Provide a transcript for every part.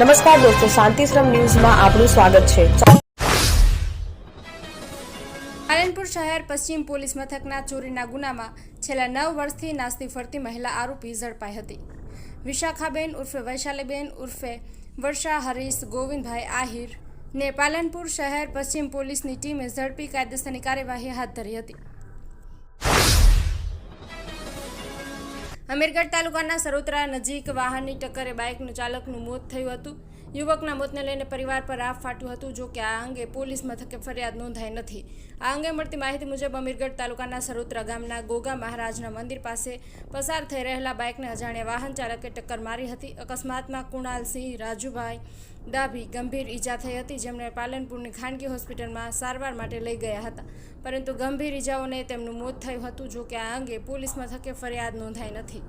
નમસ્કાર દોસ્તો, શાંતિશ્રમ ન્યૂઝમાં આપનું સ્વાગત છે. પાલનપુર શહેર પશ્ચિમ પોલીસ મથકના ચોરીના ગુનામાં છેલ્લા નવ વર્ષથી નાસ્તી ફરતી મહિલા આરોપી ઝડપાઈ હતી. વિશાખાબેન ઉર્ફે વૈશાલીબેન ઉર્ફે વર્ષા હરીશ ગોવિંદભાઈ આહિર ને પાલનપુર શહેર પશ્ચિમ પોલીસની ટીમે ઝડપી કાયદેસરની કાર્યવાહી હાથ ધરી હતી. અમીરગઢ તાલુકાના સરોત્રા નજીક વાહનની ટક્કરે બાઇકનું ચાલકનું મોત થયું હતું. યુવકના મોતને લઈને પરિવાર પર આફ ફાટ્યું હતું, જો કે આ અંગે પોલીસ મથકે ફરિયાદ નોંધાઈ નથી. આ અંગે મળતી માહિતી મુજબ અમીરગઢ તાલુકાના સરોત્રા ગામના ગોગા મહારાજના મંદિર પાસે પસાર થઈ રહેલા બાઇકને અજાણ્યા વાહન ચાલકે ટક્કર મારી હતી. અકસ્માતમાં કુણાલસિંહ, રાજુભાઈ ડાભી ગંભીર ઈજા થઈ હતી, જેમને પાલનપુરની ખાનગી હોસ્પિટલમાં સારવાર માટે લઈ ગયા હતા. પરંતુ ગંભીર ઈજાઓને તેમનું મોત થયું હતું, જો કે આ અંગે પોલીસ મથકે ફરિયાદ નોંધાઈ નથી.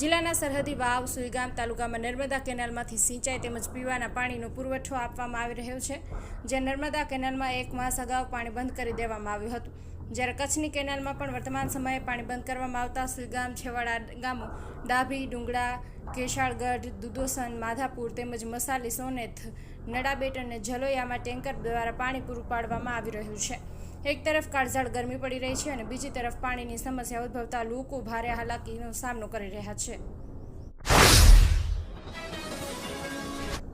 જિલ્લાના સરહદી વાવ, સુઈગામ તાલુકામાં નર્મદા કેનાલમાંથી સિંચાઈ તેમજ પીવાના પાણીનો પુરવઠો આપવામાં આવી રહ્યો છે જે નર્મદા કેનાલમાં એક માસ અગાઉ પાણી બંધ કરી દેવામાં આવ્યું હતું. જ્યારે કચ્છની કેનાલમાં પણ વર્તમાન સમયે પાણી બંધ કરવામાં આવતા સુઈગામ, છેવાડા ગામો, ડાભી ડુંગળા કેશાળગઢ, દુધોસન, માધાપુર તેમજ મસાલી, સોનેથ, નડાબેટ અને જલોયામાં ટેન્કર દ્વારા પાણી પૂરું પાડવામાં આવી રહ્યું છે. એક તરફ કાળઝાળ ગરમી પડી રહી છે અને બીજી તરફ પાણીની સમસ્યા ઉદ્ભવતા લોકો ભારે હાલાકીનો સામનો કરી રહ્યા છે.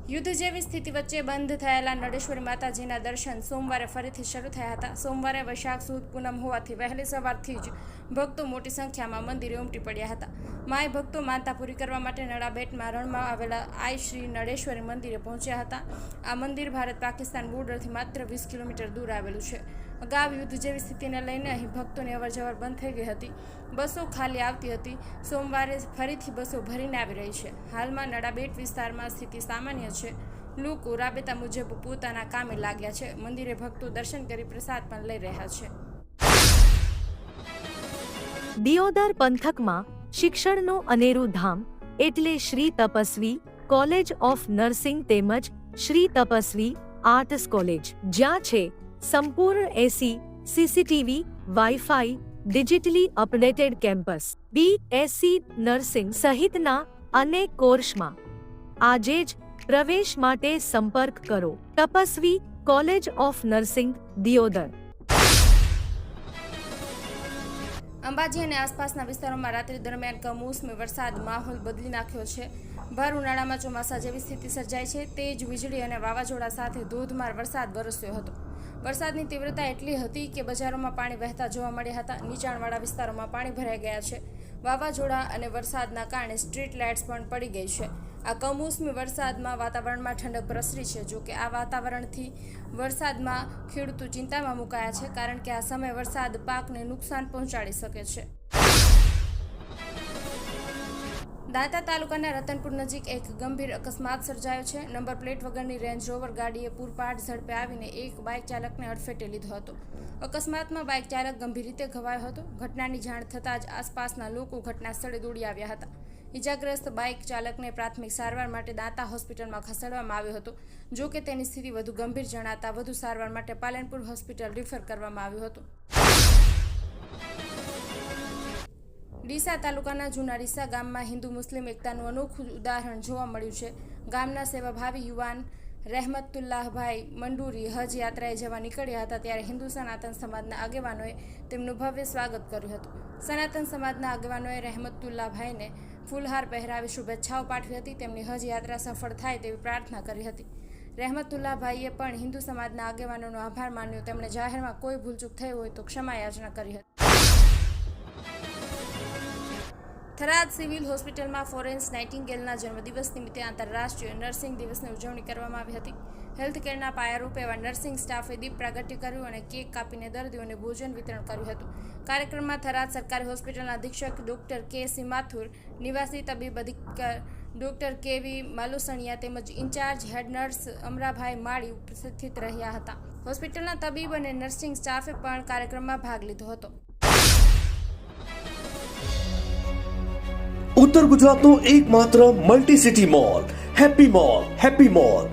યુદ્ધ જેવી સ્થિતિ વચ્ચે બંધ થયેલા નડેશ્વરી માતાજીના દર્શન સોમવારે ફરીથી શરૂ થયા હતા. સોમવારે વૈશાખ સુદ પૂનમ હોવાથી વહેલી સવારથી જ ભક્તો મોટી સંખ્યામાં મંદિરે ઉમટી પડ્યા હતા. માય ભક્તો માનતા પૂરી કરવા માટે નડાબેટમાં રણમાં આવેલા આઈ શ્રી નડેશ્વરી મંદિરે પહોંચ્યા હતા. આ મંદિર ભારત પાકિસ્તાન બોર્ડરથી માત્ર વીસ કિલોમીટર દૂર આવેલું છે. અગાઉ યુદ્ધ જેવી સ્થિતિને લઈને અહીં ભક્તોની અવરજવર બંધ થઈ ગઈ હતી. બસો ખાલી આવતી હતી. સોમવારે ફરીથી બસો ભરીને આવી રહી છે. હાલમાં નડાબેટ વિસ્તારમાં સ્થિતિ સામાન્ય છે. લોકો રાબેતા મુજબ પોતાના કામે લાગ્યા છે. મંદિરે ભક્તો દર્શન કરી પ્રસાદ પણ લઈ રહ્યા છે. દિયોદર પંથકમાં શિક્ષણનું અનેરું ધામ એટલે Shri Tapasvi college of nursing તેમજ શ્રી તપસ્વી આર્ટસ કોલેજ, જ્યાં છે સંપૂર્ણ AC, CCTV, WiFi, digitally updated campus, B Sc nursing સહિતના અનેક કોર્સમાં. આજે જ પ્રવેશ માટે સંપર્ક કરો. Tapasvi, college of nursing, Deodar. Ambaji અને આસપાસના વિસ્તારોમાં રાત્રિ દરમિયાન કમોસમી વરસાદ માહોલ બદલી નાખ્યો છે. ભર ઉનાળામાં ચોમાસા જેવી સ્થિતિ સર્જાઈ છે. તેજ વીજળી અને વાવાઝોડા સાથે ધોધમાર વરસાદ વરસ્યો હતો. વરસાદની તીવ્રતા એટલી હતી કે બજારોમાં પાણી વહેતા જોવા મળ્યા હતા. નીચાણવાળા વિસ્તારોમાં પાણી ભરાઈ ગયા છે. વાવાઝોડા અને વરસાદના કારણે સ્ટ્રીટ લાઇટ્સ પણ પડી ગઈ છે. આ કમોસમી વરસાદમાં વાતાવરણમાં ઠંડક પ્રસરી છે. જો કે આ વાતાવરણથી વરસાદમાં ખેડૂતો ચિંતામાં મુકાયા છે કારણ કે આ સમયે વરસાદ પાકને નુકસાન પહોંચાડી શકે છે. દાંતા તાલુકાના રતનપુર નજીક એક ગંભીર અકસ્માત સર્જાયો છે. નંબર પ્લેટ વગરની રેન્જ રોવર ગાડીએ પૂરપાટ ઝડપે આવીને એક બાઇક ચાલકને અડફેટે લીધો હતો. અકસ્માતમાં બાઇક ચાલક ગંભીર રીતે ઘવાયો હતો. ઘટનાની જાણ થતાં જ આસપાસના લોકો ઘટના સ્થળે દોડી આવ્યા હતા. ઇજાગ્રસ્ત બાઇક ચાલકને પ્રાથમિક સારવાર માટે દાંતા હોસ્પિટલમાં ખસેડવામાં આવ્યો હતો. જો કે તેની સ્થિતિ વધુ ગંભીર જણાતા વધુ સારવાર માટે પાલનપુર હોસ્પિટલ રિફર કરવામાં આવ્યું હતું. ડીસા તાલુકાના જૂના ડીસા ગામમાં હિન્દુ મુસ્લિમ એકતાનું અનોખું ઉદાહરણ જોવા મળ્યું છે. ગામના સેવાભાવી યુવાન રહેમતુલ્લાહભાઈ મંડુરી હજ યાત્રાએ જવા નીકળ્યા હતા ત્યારે હિન્દુ સનાતન સમાજના આગેવાનોએ તેમનું ભવ્ય સ્વાગત કર્યું હતું. સનાતન સમાજના આગેવાનોએ રહેમતુલ્લાભાઈને ફૂલહાર પહેરાવી શુભેચ્છાઓ પાઠવી હતી, તેમની હજ યાત્રા સફળ થાય તેવી પ્રાર્થના કરી હતી. રહેમતુલ્લાભાઈએ પણ હિન્દુ સમાજના આગેવાનોનો આભાર માન્યો. તેમણે જાહેરમાં કોઈ ભૂલચૂક થઈ હોય તો ક્ષમા યાચના કરી હતી. થરાદ સિવિલ હોસ્પિટલમાં ફોરેન્સ નાઇટિંગેલના જન્મદિવસ નિમિત્તે આંતરરાષ્ટ્રીય નર્સિંગ દિવસની ઉજવણી કરવામાં આવી હતી. હેલ્થ કેરના પાયારૂપ એવા નર્સિંગ સ્ટાફે દીપ પ્રાગટ્ય કર્યું અને કેક કાપીને દર્દીઓને ભોજન વિતરણ કર્યું હતું. કાર્યક્રમમાં થરાદ સરકારી હોસ્પિટલના અધિક્ષક ડોક્ટર કે સી માથુર, નિવાસી તબીબ ડોક્ટર કેવી માલુસણિયા તેમજ ઇન્ચાર્જ હેડ નર્સ અમરાભાઈ માળી ઉપસ્થિત રહ્યા હતા. હોસ્પિટલના તબીબ અને નર્સિંગ સ્ટાફે પણ કાર્યક્રમમાં ભાગ લીધો હતો. ઉત્તર ગુજરાતનો એકમાત્ર multi city mall happy mall happy mall.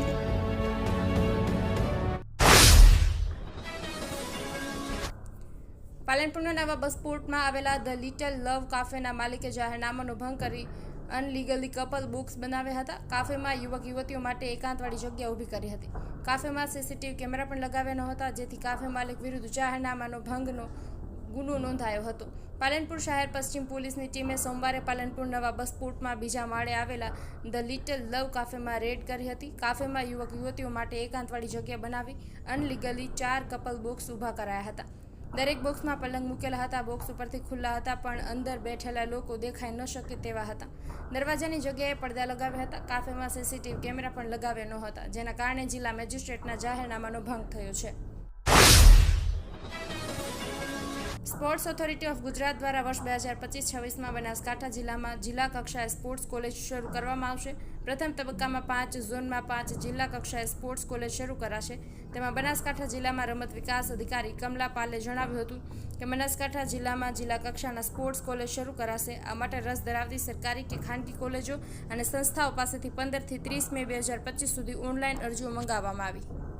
પાલનપુરના નવા બસપોર્ટમાં આવેલા ધ લિટલ લવ કાફેના માલિકે જાહેરનામાનો ભંગ કરી અનલીગલી કપલ બુક્સ બનાવ્યા હતા. કાફેમાં યુવક યુવતીઓ માટે એકાંતવાળી જગ્યા ઊભી કરી હતી. કાફેમાં સીસીટીવી કેમેરા પણ લગાવ્યા નહોતા હતા જેથી કાફે માલિક વિરુદ્ધ જાહેરનામાનો ભંગનો ગુનો નોંધાયો હતો. પાલનપુર શહેર પશ્ચિમ પોલીસની ટીમે સોમવારે પાલનપુર નવા બસપોર્ટમાં બીજા માળે આવેલા ધ લિટલ લવ કાફેમાં રેડ કરી હતી. કાફેમાં યુવક યુવતીઓ માટે એકાંતવાળી જગ્યા બનાવી અનલીગલી ચાર કપલ બોક્સ ઊભા કરાયા હતા. દરેક બોક્સમાં પલંગ મૂકેલા હતા, બોક્સ ઉપરથી ખુલ્લા હતા, પણ અંદર બેઠેલા લોકો દેખાઈ ન શકે તેવા હતા. દરવાજાની જગ્યાએ પડદા લગાવ્યા હતા. કાફેમાં સીસીટીવી કેમેરા પણ લગાવ્યા ન હતા જેના કારણે જિલ્લા મેજિસ્ટ્રેટના જાહેરનામાનો ભંગ થયો છે. સ્પોર્ટ્સ ઓથોરિટી ઓફ ગુજરાત દ્વારા વર્ષ બે હજાર પચીસ છવ્વીસમાં બનાસકાંઠા જિલ્લામાં જિલ્લા કક્ષાએ સ્પોર્ટ્સ કોલેજ શરૂ કરવામાં આવશે. પ્રથમ તબક્કામાં પાંચ ઝોનમાં પાંચ જિલ્લા કક્ષાએ સ્પોર્ટ્સ કોલેજ શરૂ કરાશે. તેમાં બનાસકાંઠા જિલ્લામાં રમત વિકાસ અધિકારી કમલા પાલે જણાવ્યું હતું કે બનાસકાંઠા જિલ્લામાં જિલ્લા કક્ષાના સ્પોર્ટ્સ કોલેજ શરૂ કરાશે. આ માટે રસ ધરાવતી સરકારી કે ખાનગી કોલેજો અને સંસ્થાઓ પાસેથી પંદરથી ત્રીસ મે બે હજાર પચીસ સુધી ઓનલાઈન અરજીઓ મંગાવવામાં આવી.